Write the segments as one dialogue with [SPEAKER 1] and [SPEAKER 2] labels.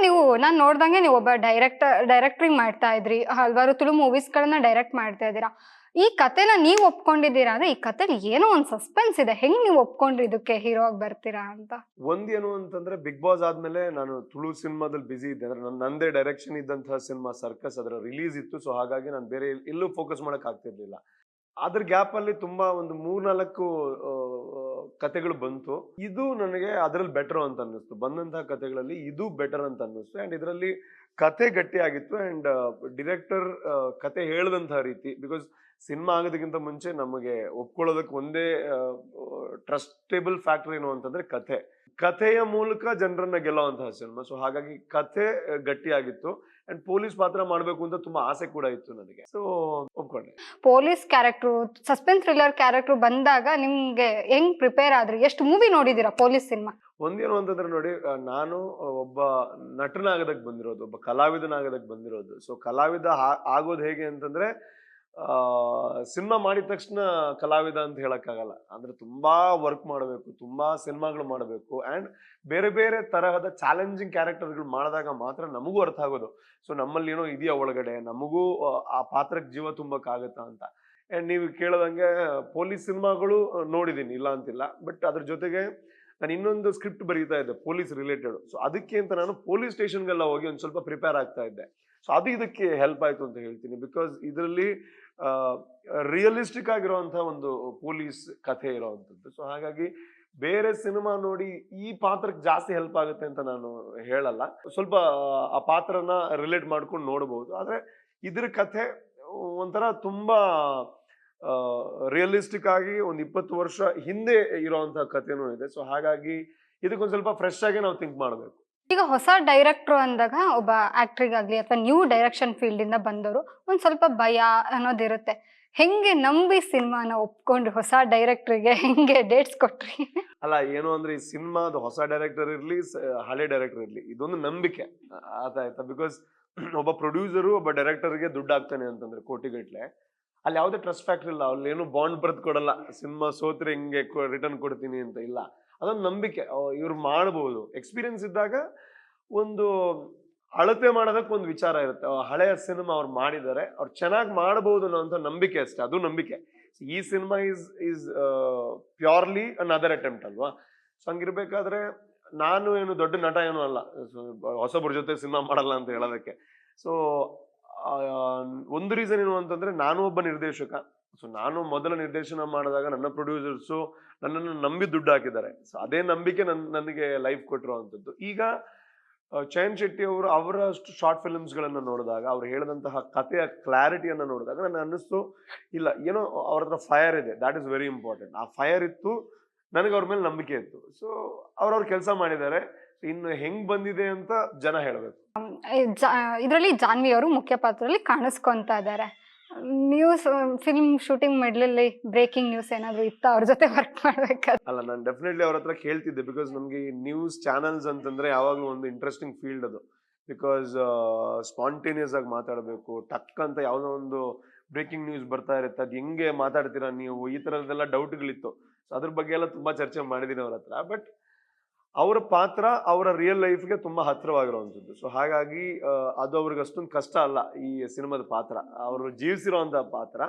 [SPEAKER 1] ನೀವು, ನಾನು ನೋಡ್ದಂಗೆ ನೀವು ಒಬ್ಬ ಡೈರೆಕ್ಟರ್ ಡೈರೆಕ್ಟ್ರಿಂಗ್ ಮಾಡ್ತಾ ಇದ್ರಿ. ಹಲವಾರು ತುಳು ಮೂವೀಸ್ಗಳನ್ನ ಡೈರೆಕ್ಟ್ ಮಾಡ್ತಾ ಇದ್ದೀರಾ. ಈ ಕತೆನ ನೀವು ಒಪ್ಕೊಂಡಿದ್ದೀರಾ ಅಂದ್ರೆ, ಈ ಕತೆಲಿ ಏನೋ ಒಂದು ಸಸ್ಪೆನ್ಸ್ ಇದೆ. ಹೆಂಗ್ ನೀವು ಒಪ್ಕೊಂಡ್ರಿ ಇದಕ್ಕೆ ಹೀರೋ ಆಗಿ ಬರ್ತೀರಾ ಅಂತ?
[SPEAKER 2] ಒಂದೇನು ಅಂತಂದ್ರೆ ಬಿಗ್ ಬಾಸ್ ಆದ್ಮೇಲೆ ನಾನು ತುಳು ಸಿನಿಮಾದಲ್ಲಿ ಬಿಸಿ ಇದ್ದೆ. ಅಂದ್ರೆ ನನ್ನ ನಂದೇ ಡೈರೆಕ್ಷನ್ ಇದ್ದಂತಹ ಸಿನಿಮಾ ಸರ್ಕಸ್ ಅದರ ರಿಲೀಸ್ ಇತ್ತು. ಸೊ ಹಾಗಾಗಿ ನಾನು ಬೇರೆ ಎಲ್- ಎಲ್ಲೂ ಫೋಕಸ್ ಮಾಡಕ್ ಆಗ್ತಿರ್ಲಿಲ್ಲ. ಅದ್ರ ಗ್ಯಾಪ್ ಅಲ್ಲಿ ತುಂಬಾ ಒಂದು ಮೂರ್ನಾಲ್ಕು ಕತೆಗಳು ಬಂತು. ಇದು ನನಗೆ ಅದ್ರಲ್ಲಿ ಬೆಟರ್ ಅಂತ ಅನ್ನಿಸ್ತು. ಬಂದಂತಹ ಕತೆಗಳಲ್ಲಿ ಇದು ಬೆಟರ್ ಅಂತ ಅನ್ನಿಸ್ತು. ಅಂಡ್ ಇದರಲ್ಲಿ ಕತೆ ಗಟ್ಟಿಯಾಗಿತ್ತು. ಅಂಡ್ ಡಿರೆಕ್ಟರ್ ಕತೆ ಹೇಳ್ದಂತಹ ರೀತಿ ಬಿಕಾಸ್ ಸಿನಿಮಾ ಆಗೋದಕ್ಕಿಂತ ಮುಂಚೆ ನಮಗೆ ಒಪ್ಕೊಳ್ಳೋದಕ್ಕೆ ಒಂದೇ ಟ್ರಸ್ಟೇಬಲ್ ಫ್ಯಾಕ್ಟರ್ ಏನು ಅಂತಂದ್ರೆ ಕತೆ. ಕಥೆಯ ಮೂಲಕ ಜನರನ್ನ ಗೆಲ್ಲುವಂತಹ ಸಿನಿಮಾ. ಸೊ ಹಾಗಾಗಿ ಕಥೆ ಗಟ್ಟಿಯಾಗಿತ್ತು. ಅಂಡ್ ಪೊಲೀಸ್ ಪಾತ್ರ ಮಾಡಬೇಕು ಅಂತ ತುಂಬಾ ಆಸೆ ಕೂಡ ಇತ್ತು ನನಗೆ. So ಒಪ್ಕೊಂಡೆ.
[SPEAKER 1] Police character suspense thriller character ಬಂದಾಗ ನಿಮ್ಗೆ ಹೆಂಗ್ ಪ್ರಿಪೇರ್ ಆದ್ರಿ? ಎಷ್ಟು ಮೂವಿ ನೋಡಿದೀರಾ ಪೊಲೀಸ್ ಸಿನಿಮಾ?
[SPEAKER 2] ಒಂದೇನು ಅಂತಂದ್ರೆ ನೋಡಿ ನಾನು ಒಬ್ಬ ನಟನಾಗದಕ್ ಬಂದಿರೋದು ಒಬ್ಬ ಕಲಾವಿದನಾಗದಕ್ ಬಂದಿರೋದು. ಸೊ ಕಲಾವಿದ ಆಗೋದು ಹೇಗೆ ಅಂತಂದ್ರೆ ಸಿನಿಮಾ ಮಾಡಿದ ತಕ್ಷಣ ಕಲಾವಿದ ಅಂತ ಹೇಳೋಕ್ಕಾಗಲ್ಲ. ಅಂದ್ರೆ ತುಂಬಾ ವರ್ಕ್ ಮಾಡಬೇಕು ತುಂಬಾ ಸಿನಿಮಾಗಳು ಮಾಡಬೇಕು ಅಂಡ್ ಬೇರೆ ಬೇರೆ ತರಹದ ಚಾಲೆಂಜಿಂಗ್ ಕ್ಯಾರೆಕ್ಟರ್ಗಳು ಮಾಡಿದಾಗ ಮಾತ್ರ ನಮಗೂ ಅರ್ಥ ಆಗೋದು. ಸೊ ನಮ್ಮಲ್ಲಿ ಏನೋ ಇದೆಯಾ ಒಳಗಡೆ ನಮಗೂ ಆ, ಪಾತ್ರಕ್ಕೆ ಜೀವ ತುಂಬಕ್ಕಾಗತ್ತಾ ಅಂತ. ಅಂಡ್ ನೀವು ಕೇಳದಂಗೆ ಪೊಲೀಸ್ ಸಿನಿಮಾಗಳು ನೋಡಿದ್ದೀನಿ ಇಲ್ಲ ಅಂತಿಲ್ಲ. ಬಟ್ ಅದ್ರ ಜೊತೆಗೆ ನಾನು ಇನ್ನೊಂದು ಸ್ಕ್ರಿಪ್ಟ್ ಬರೀತಾ ಇದ್ದೆ ಪೊಲೀಸ್ ರಿಲೇಟೆಡ್ ಸೊ ಅದಕ್ಕೆ ಅಂತ ನಾನು ಪೊಲೀಸ್ ಸ್ಟೇಷನ್ಗೆಲ್ಲ ಹೋಗಿ ಒಂದು ಸ್ವಲ್ಪ ಪ್ರಿಪೇರ್ ಆಗ್ತಾ ಇದ್ದೆ. ಸೊ ಅದು ಇದಕ್ಕೆ ಹೆಲ್ಪ್ ಆಯಿತು ಅಂತ ಹೇಳ್ತೀನಿ. ಬಿಕಾಸ್ ಇದರಲ್ಲಿ ರಿಯಲಿಸ್ಟಿಕ್ ಆಗಿರುವಂಥ ಒಂದು ಪೊಲೀಸ್ ಕಥೆ ಇರೋವಂಥದ್ದು. ಸೊ ಹಾಗಾಗಿ ಬೇರೆ ಸಿನಿಮಾ ನೋಡಿ ಈ ಪಾತ್ರಕ್ಕೆ ಜಾಸ್ತಿ ಹೆಲ್ಪ್ ಆಗುತ್ತೆ ಅಂತ ನಾನು ಹೇಳಲ್ಲ. ಸ್ವಲ್ಪ, ಆ ಪಾತ್ರನ ರಿಲೇಟ್ ಮಾಡ್ಕೊಂಡು ನೋಡಬಹುದು ಆದರೆ ಇದ್ರ ಕಥೆ ಒಂಥರ ತುಂಬಾ ರಿಯಲಿಸ್ಟಿಕ್ ಆಗಿ ಒಂದು ಇಪ್ಪತ್ತು ವರ್ಷ ಹಿಂದೆ ಇರುವಂತಹ ಕಥೆನೂ ಇದೆ. ಸೊ ಹಾಗಾಗಿ ಇದಕ್ಕೊಂದು ಸ್ವಲ್ಪ ಫ್ರೆಶ್ ಆಗಿ ನಾವು ಥಿಂಕ್ ಮಾಡಬೇಕು.
[SPEAKER 1] ಈಗ ಹೊಸ ಡೈರೆಕ್ಟ್ರು ಅಂದಾಗ ಒಬ್ಬ ಆಕ್ಟ್ರಿಗಾಗ್ಲಿ ಅಥವಾ ನ್ಯೂ ಡೈರೆಕ್ಷನ್ ಫೀಲ್ಡ್ ಇಂದ ಬಂದವರು ಒಂದ್ ಸ್ವಲ್ಪ ಭಯ ಅನ್ನೋದಿರುತ್ತೆ. ಹೆಂಗೆ ನಂಬಿ ಸಿನಿಮಾನ ಒಪ್ಕೊಂಡು ಹೊಸ ಡೈರೆಕ್ಟ್ರಿಗೆ ಹೆಂಗೆ ಡೇಟ್ಸ್ ಕೊಟ್ರಿ?
[SPEAKER 2] ಅಲ್ಲ ಏನು ಅಂದ್ರೆ ಈ ಸಿನಿಮಾದ ಹೊಸ ಡೈರೆಕ್ಟರ್ ಇರ್ಲಿ ಹಳೆ ಡೈರೆಕ್ಟರ್ ಇರ್ಲಿ ಇದೊಂದು ನಂಬಿಕೆ. ಆಯ್ತಾ? ಬಿಕಾಸ್ ಒಬ್ಬ ಪ್ರೊಡ್ಯೂಸರು ಒಬ್ಬ ಡೈರೆಕ್ಟರ್ಗೆ ದುಡ್ಡು ಆಗ್ತಾನೆ ಅಂತಂದ್ರೆ ಕೋಟಿಗಟ್ಲೆ. ಅಲ್ಲಿ ಯಾವುದೇ ಟ್ರಸ್ಟ್ ಫ್ಯಾಕ್ಟ್ರಿ ಇಲ್ಲ. ಅಲ್ಲಿ ಏನು ಬಾಂಡ್ ಬರೆದು ಕೊಡಲ್ಲ. ಸಿನಿಮಾ ಸೋತ್ರೆ ಹಿಂಗೆ ರಿಟರ್ನ್ ಕೊಡ್ತೀನಿ ಅಂತ ಇಲ್ಲ. ಅದೊಂದು ನಂಬಿಕೆ. ಇವ್ರು ಮಾಡ್ಬೋದು. ಎಕ್ಸ್ಪೀರಿಯನ್ಸ್ ಇದ್ದಾಗ ಒಂದು ಅಳತೆ ಮಾಡೋದಕ್ಕೆ ಒಂದು ವಿಚಾರ ಇರುತ್ತೆ. ಹಳೆಯ ಸಿನಿಮಾ ಅವ್ರು ಮಾಡಿದ್ದಾರೆ. ಅವ್ರು ಚೆನ್ನಾಗಿ ಮಾಡಬಹುದು ಅನ್ನೋಂಥ ನಂಬಿಕೆ ಅಷ್ಟೇ. ಅದು ನಂಬಿಕೆ. ಈ cinema is is purely another attempt ಅಲ್ವಾ? ಸೊ ಹಂಗಿರ್ಬೇಕಾದ್ರೆ ನಾನು ಏನು ದೊಡ್ಡ ನಟ ಏನು ಅಲ್ಲ. ಹೊಸಬ್ರ ಜೊತೆ ಸಿನಿಮಾ ಮಾಡಲ್ಲ ಅಂತ ಹೇಳೋದಕ್ಕೆ. ಸೊ ಒಂದು ರೀಸನ್ ಏನು ಅಂತಂದ್ರೆ ನಾನು ಒಬ್ಬ ನಿರ್ದೇಶಕ. ಸೊ ನಾನು ಮೊದಲ ನಿರ್ದೇಶನ ಮಾಡಿದಾಗ ನನ್ನ ಪ್ರೊಡ್ಯೂಸರ್ಸು ನನ್ನನ್ನು ನಂಬಿ ದುಡ್ಡು ಹಾಕಿದ್ದಾರೆ. ಸೊ ಅದೇ ನಂಬಿಕೆ ನನ್ನ ನನಗೆ ಲೈಫ್ ಕೊಟ್ಟಿರುವಂಥದ್ದು ಈಗ ಚಯನ್ ಶೆಟ್ಟಿ ಅವರು ಅವರ ಶಾರ್ಟ್ ಫಿಲ್ಮ್ಸ್ಗಳನ್ನು ನೋಡಿದಾಗ, ಅವ್ರು ಹೇಳಿದಂತಹ ಕಥೆಯ ಕ್ಲಾರಿಟಿಯನ್ನು ನೋಡಿದಾಗ ನನಗೆ ಅನ್ನಿಸ್ತು ಇಲ್ಲ, ಏನೋ ಅವ್ರ ಹತ್ರ ಫೈರ್ ಇದೆ ದ್ಯಾಟ್ ಇಸ್ ವೆರಿ ಇಂಪಾರ್ಟೆಂಟ್ ಆ ಫೈರ್ ಇತ್ತು, ನನಗೆ ಅವ್ರ ಮೇಲೆ ನಂಬಿಕೆ ಇತ್ತು. ಸೊ ಅವ್ರವ್ರ ಕೆಲಸ ಮಾಡಿದ್ದಾರೆ. ಇನ್ನು ಹೆಂಗ್ ಬಂದಿದೆ ಅಂತ ಜನ ಹೇಳಬೇಕು.
[SPEAKER 1] ಇದರಲ್ಲಿ ಜಾನ್ವಿ ಅವರು ಮುಖ್ಯ ಪಾತ್ರದಲ್ಲಿ ಕಾಣಿಸ್ಕೊಂತ ಇದ್ದಾರೆ. ನ್ಯೂಸ್ ಫಿಲ್ಮ್ ಶೂಟಿಂಗ್ ಮಿಡ್ಲಲ್ಲಿ ಬ್ರೇಕಿಂಗ್ ನ್ಯೂಸ್ ಏನಾದ್ರು ಇತ್ತ ಅವ್ರ ಜೊತೆ ವರ್ಕ್ ಮಾಡ್ಬೇಕಾದ್ರೆ?
[SPEAKER 2] ಅಲ್ಲ ನಾನು ಡೆಫಿನೆಟ್ಲಿ ಅವ್ರ ಹತ್ರ ಕೇಳ್ತಿದ್ದೆ ಬಿಕಾಸ್ ನಮಗೆ ನ್ಯೂಸ್ ಚಾನಲ್ಸ್ ಅಂತಂದ್ರೆ ಯಾವಾಗಲೂ ಒಂದು ಇಂಟ್ರೆಸ್ಟಿಂಗ್ ಫೀಲ್ಡ್ ಅದು. ಬಿಕಾಸ್ ಸ್ಪಾಂಟೇನಿಯಸ್ ಆಗಿ ಮಾತಾಡಬೇಕು ಟಕ್ ಅಂತ ಯಾವುದೋ ಒಂದು ಬ್ರೇಕಿಂಗ್ ನ್ಯೂಸ್ ಬರ್ತಾ ಇರುತ್ತೆ ಅದು ಹೆಂಗೆ ಮಾತಾಡ್ತೀರಾ ನೀವು ಈ ಥರದ್ದೆಲ್ಲ ಡೌಟ್ಗಳಿತ್ತು ಸೊ ಅದ್ರ ಬಗ್ಗೆ ಎಲ್ಲ ತುಂಬಾ ಚರ್ಚೆ ಮಾಡಿದೀನಿ ಅವ್ರ ಹತ್ರ. ಬಟ್ ಅವರ ಪಾತ್ರ ಅವರ ರಿಯಲ್ ಲೈಫ್ಗೆ ತುಂಬ ಹತ್ತಿರವಾಗಿರುವಂಥದ್ದು. ಸೊ ಹಾಗಾಗಿ ಅದು ಅವ್ರಿಗೆ ಅಷ್ಟೊಂದು ಕಷ್ಟ ಅಲ್ಲ ಈ ಸಿನಿಮಾದ ಪಾತ್ರ. ಅವರು ಜೀವಿಸಿರುವಂತಹ ಪಾತ್ರ.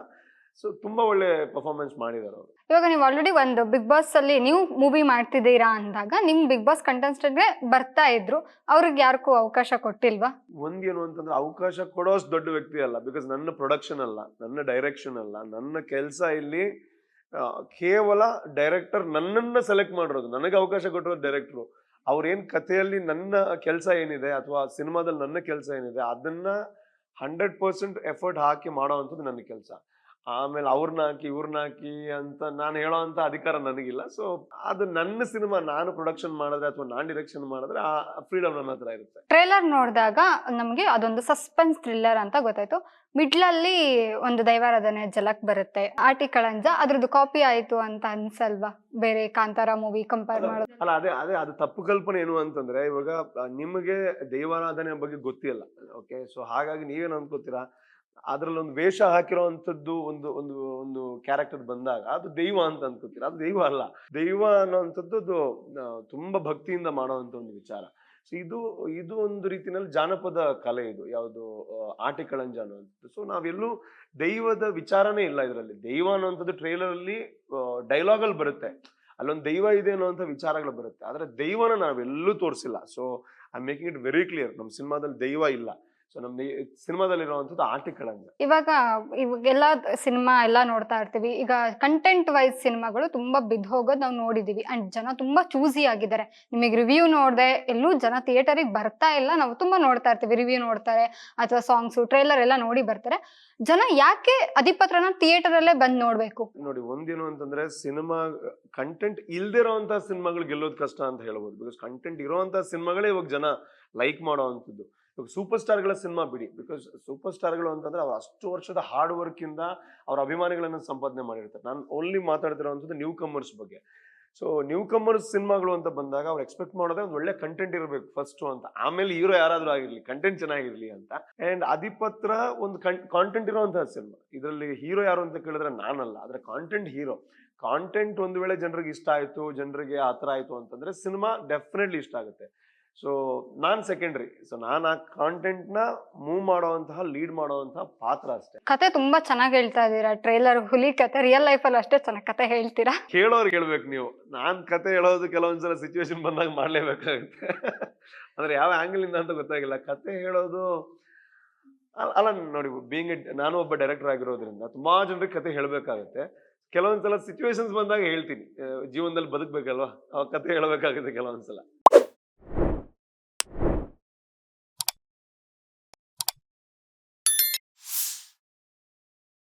[SPEAKER 2] ಸೊ ತುಂಬಾ ಒಳ್ಳೆ ಪರ್ಫಾರ್ಮೆನ್ಸ್ ಮಾಡಿದ್ದಾರೆ ಅವರು.
[SPEAKER 1] ಇವಾಗ ನೀವು ಆಲ್ರೆಡಿ ಒಂದು ಬಿಗ್ ಬಾಸ್ ಅಲ್ಲಿ ನೀವು ಮೂವಿ ಮಾಡ್ತಿದ್ದೀರಾ ಅಂದಾಗ ನಿಮ್ ಬಿಗ್ ಬಾಸ್ ಕಂಟೆಸ್ಟೆಂಟ್ಗೆ ಬರ್ತಾ ಇದ್ರು. ಅವ್ರಿಗೆ ಯಾರಿಗೂ ಅವಕಾಶ ಕೊಟ್ಟಿಲ್ವಾ?
[SPEAKER 2] ಒಂದೇನು ಅಂತಂದ್ರೆ ಅವಕಾಶ ಕೊಡೋಷ್ಟು ದೊಡ್ಡ ವ್ಯಕ್ತಿ ಅಲ್ಲ. ಬಿಕಾಸ್ ನನ್ನ ಪ್ರೊಡಕ್ಷನ್ ಅಲ್ಲ ನನ್ನ ಡೈರೆಕ್ಷನ್ ಅಲ್ಲ ನನ್ನ ಕೆಲಸ ಇಲ್ಲಿ ಕೇವಲ ಡೈರೆಕ್ಟರ್ ನನ್ನನ್ನ ಸೆಲೆಕ್ಟ್ ಮಾಡಿರೋದು, ನನಗೆ ಅವಕಾಶ ಕೊಟ್ಟಿರೋದು ಡೈರೆಕ್ಟ್ರು ಅವ್ರೇನು ಕಥೆಯಲ್ಲಿ ನನ್ನ ಕೆಲಸ ಏನಿದೆ ಅಥವಾ ಸಿನಿಮಾದಲ್ಲಿ ನನ್ನ ಕೆಲಸ ಏನಿದೆ ಅದನ್ನ ಹಂಡ್ರೆಡ್ ಪರ್ಸೆಂಟ್ ಎಫರ್ಟ್ ಹಾಕಿ ಮಾಡೋ ಮಾಡೋವಂಥದ್ದು ನನ್ನ ಕೆಲಸ. ಆಮೇಲೆ ಅವ್ರನ್ನ ಹಾಕಿ ಇವ್ರನ್ನ ಹಾಕಿ ಅಂತ ನಾನು ಹೇಳೋ ಅಂತ ಅಧಿಕಾರ ನನಗಿಲ್ಲ. ಸೊ ಅದು ನನ್ನ ಸಿನಿಮಾ ನಾನು ಪ್ರೊಡಕ್ಷನ್ ಮಾಡಿದ್ರೆ ಅಥವಾ ನಾನು ಡಿರೆಕ್ಷನ್ ಮಾಡಿದ್ರೆ ಆ ಫ್ರೀಡಮ್ ನನ್ನ ಹತ್ರ ಇರುತ್ತೆ.
[SPEAKER 1] ಟ್ರೇಲರ್ ನೋಡಿದಾಗ ನಮಗೆ ಅದೊಂದು ಸಸ್ಪೆನ್ಸ್ ಥ್ರಿಲ್ಲರ್ ಅಂತ ಗೊತ್ತಾಯ್ತು. ಮಿಡ್ಲಲ್ಲಿ ಒಂದು ದೈವಾರಾಧನೆ ಜಲಕ್ ಬರುತ್ತೆ. ಆಟಿ ಕಳಂಜ ಅದ್ರದ್ದು ಕಾಪಿ ಆಯ್ತು ಅಂತ ಅನ್ಸಲ್ವಾ? ಬೇರೆ ಕಾಂತಾರ ಮೂವಿ ಕಂಪೇರ್ ಮಾಡೋದು.
[SPEAKER 2] ಅಲ್ಲ ಅದೇ ಅದೇ ಅದು ತಪ್ಪು ಕಲ್ಪನೆ ಏನು ಅಂತಂದ್ರೆ ಇವಾಗ ನಿಮಗೆ ದೈವಾರಾಧನೆ ಬಗ್ಗೆ ಗೊತ್ತಿಲ್ಲ. ಓಕೆ ಸೊ ಹಾಗಾಗಿ ನೀವೇನು ಅನ್ಕೋತೀರಾ ಅದ್ರಲ್ಲಿ ಒಂದು ವೇಷ ಹಾಕಿರೋವಂಥದ್ದು ಒಂದು ಒಂದು ಒಂದು ಕ್ಯಾರೆಕ್ಟರ್ ಬಂದಾಗ ಅದು ದೈವ ಅಂತ ಅನ್ಕೋತೀರ? ಅದು ದೈವ ಅಲ್ಲ. ದೈವ ಅನ್ನೋವಂಥದ್ದು ಅದು ತುಂಬಾ ಭಕ್ತಿಯಿಂದ ಮಾಡುವಂತ ಒಂದು ವಿಚಾರ. ಸೊ ಇದು ಇದು ಒಂದು ರೀತಿನಲ್ಲಿ ಜಾನಪದ ಕಲೆ ಇದು, ಯಾವುದು ಆಟಿಕಳಂಜ ಅನ್ನುವಂಥದ್ದು. ಸೊ ನಾವೆಲ್ಲೂ ದೈವದ ವಿಚಾರನೇ ಇಲ್ಲ ಇದರಲ್ಲಿ. ದೈವ ಅನ್ನುವಂಥದ್ದು ಟ್ರೈಲರ್ ಅಲ್ಲಿ ಡೈಲಾಗ್ ಅಲ್ಲಿ ಬರುತ್ತೆ. ಅಲ್ಲೊಂದು ದೈವ ಇದೆ ಅನ್ನುವಂಥ ವಿಚಾರಗಳು ಬರುತ್ತೆ. ಆದರೆ ದೈವನ ನಾವೆಲ್ಲೂ ತೋರಿಸಿಲ್ಲ. So I making it very clear ನಮ್ಮ ಸಿನಿಮಾದಲ್ಲಿ ದೈವ ಇಲ್ಲ. ಸೊ ನಮ್ದು ಸಿನಿಮಾದಲ್ಲಿರುವಂತದ್ದು ಆಟಿಕಳಂಜ
[SPEAKER 1] ಇವಾಗ ಇವಾಗೆಲ್ಲ ಸಿನಿಮಾ ಎಲ್ಲ ನೋಡ್ತಾ ಇರ್ತೀವಿ. ಈಗ ಕಂಟೆಂಟ್ ವೈಸ್ ಸಿನಿಮಾಗಳು ತುಂಬಾ ಬಿದ್ದು ಹೋಗೋದು ನಾವು ನೋಡಿದೀವಿ. ಅಂಡ್ ಜನ ತುಂಬಾ ಚೂಸಿ ಆಗಿದ್ದಾರೆ. ನಿಮಗೆ ರಿವ್ಯೂ ನೋಡ್ದೆ ಎಲ್ಲೂ ಜನ ಥಿಯೇಟರಿಗೆ ಬರ್ತಾ ಇಲ್ಲ. ನಾವು ತುಂಬಾ ನೋಡ್ತಾ ಇರ್ತೀವಿ. ರಿವ್ಯೂ ನೋಡ್ತಾರೆ. ಅಥವಾ ಸಾಂಗ್ಸು ಟ್ರೇಲರ್ ಎಲ್ಲ ನೋಡಿ ಬರ್ತಾರೆ. ಜನ ಯಾಕೆ ಅಧಿಪತ್ರನ ಥಿಯೇಟರ್ ಅಲ್ಲೇ ಬಂದ್ ನೋಡ್ಬೇಕು?
[SPEAKER 2] ನೋಡಿ ಒಂದೇನು ಅಂತಂದ್ರೆ ಸಿನಿಮಾ ಕಂಟೆಂಟ್ ಇಲ್ದಿರೋಂತ ಸಿನಿಮಾಗಳು ಗೆಲ್ಲೋದು ಕಷ್ಟ ಅಂತ ಹೇಳ್ಬೋದು. ಬಿಕಾಸ್ ಕಂಟೆಂಟ್ ಇರುವಂತಹ ಸಿನಿಮಾಗಳೇ ಇವಾಗ ಜನ ಲೈಕ್ ಮಾಡೋ ಅಂಥದ್ದು. ಇವಾಗ ಸೂಪರ್ ಸ್ಟಾರ್ಗಳ ಸಿನಿಮಾ ಬಿಡಿ ಬಿಕಾಸ್ ಸೂಪರ್ ಸ್ಟಾರ್ಗಳು ಅಂತಂದ್ರೆ ಅವ್ರು ಅಷ್ಟು ವರ್ಷದ ಹಾರ್ಡ್ ವರ್ಕ್ ಇಂದ ಅವ್ರ ಅಭಿಮಾನಿಗಳನ್ನು ಸಂಪಾದನೆ ಮಾಡಿರ್ತಾರೆ. ನಾನು ಓನ್ಲಿ ಮಾತಾಡ್ತಿರೋದು ನ್ಯೂ ಕಮರ್ಸ್ ಬಗ್ಗೆ. ಸೊ ನ್ಯೂ ಕಮರ್ಸ್ ಸಿನಿಮಾಗಳು ಅಂತ ಬಂದಾಗ ಅವ್ರು ಎಕ್ಸ್ಪೆಕ್ಟ್ ಮಾಡೋದೇ ಒಂದು ಒಳ್ಳೆ ಕಂಟೆಂಟ್ ಇರಬೇಕು ಫಸ್ಟ್ ಅಂತ. ಆಮೇಲೆ ಹೀರೋ ಯಾರಾದರೂ ಆಗಿರಲಿ ಕಂಟೆಂಟ್ ಚೆನ್ನಾಗಿರಲಿ ಅಂತ. ಅಂಡ್ ಅಧಿಪತ್ರ ಒಂದು ಕಾಂಟೆಂಟ್ ಇರುವಂತಹ ಸಿನಿಮಾ ಇದರಲ್ಲಿ ಹೀರೋ ಯಾರು ಅಂತ ಕೇಳಿದ್ರೆ ನಾನಲ್ಲ, ಆದರೆ ಕಾಂಟೆಂಟ್ ಹೀರೋ ಕಾಂಟೆಂಟ್ ಒಂದು ವೇಳೆ ಜನರಿಗೆ ಇಷ್ಟ ಆಯ್ತು, ಜನರಿಗೆ ಆ ಥರ ಆಯ್ತು ಅಂತಂದ್ರೆ ಸಿನಿಮಾ ಡೆಫಿನೆಟ್ಲಿ ಇಷ್ಟ ಆಗುತ್ತೆ. ಸೊ ನಾನ್ ಸೆಕೆಂಡ್ರಿ ಸೊ ನಾನು ಆ ಕಾಂಟೆಂಟ್ನ ಮೂವ್ ಮಾಡುವಂತಹ ಲೀಡ್ ಮಾಡುವಂತಹ ಪಾತ್ರ ಅಷ್ಟೇ.
[SPEAKER 1] ಕತೆ ತುಂಬಾ ಚೆನ್ನಾಗಿ ಹೇಳ್ತಾ ಇದ್ದೀರಾ. ಟ್ರೈಲರ್ ಹುಲಿ ಕತೆ ರಿಯಲ್ ಲೈಫ್ ಅಲ್ಲಿ ಅಷ್ಟೇ ಚೆನ್ನಾಗಿ ಕತೆ ಹೇಳ್ತೀರಾ?
[SPEAKER 2] ಕೇಳೋರ್ಗೆ ಹೇಳ್ಬೇಕು ನೀವು. ನಾನ್ ಕತೆ ಹೇಳೋದು ಕೆಲವೊಂದ್ಸಲ ಸಿಚುವೇಶನ್ ಬಂದಾಗ ಮಾಡ್ಲೇಬೇಕಾಗುತ್ತೆ. ಅಂದ್ರೆ ಯಾವ ಆಂಗಲ್ ಇಂದ ಅಂತ ಗೊತ್ತಾಗಿಲ್ಲ. ಕತೆ ಹೇಳೋದು ಅಲ್ಲ- ನೋಡಿ ಬೀಂಗ್ ನಾನು ಒಬ್ಬ ಡೈರೆಕ್ಟರ್ ಆಗಿರೋದ್ರಿಂದ ತುಂಬಾ ಜನರಿಗೆ ಕತೆ ಹೇಳ್ಬೇಕಾಗುತ್ತೆ. ಕೆಲವೊಂದ್ಸಲ ಸಿಚುವೇಶನ್ಸ್ ಬಂದಾಗ ಹೇಳ್ತೀನಿ. ಜೀವನದಲ್ಲಿ ಬದುಕ್ಬೇಕಲ್ವಾ? ಆ ಕತೆ ಹೇಳಬೇಕಾಗುತ್ತೆ ಕೆಲವೊಂದ್ಸಲ.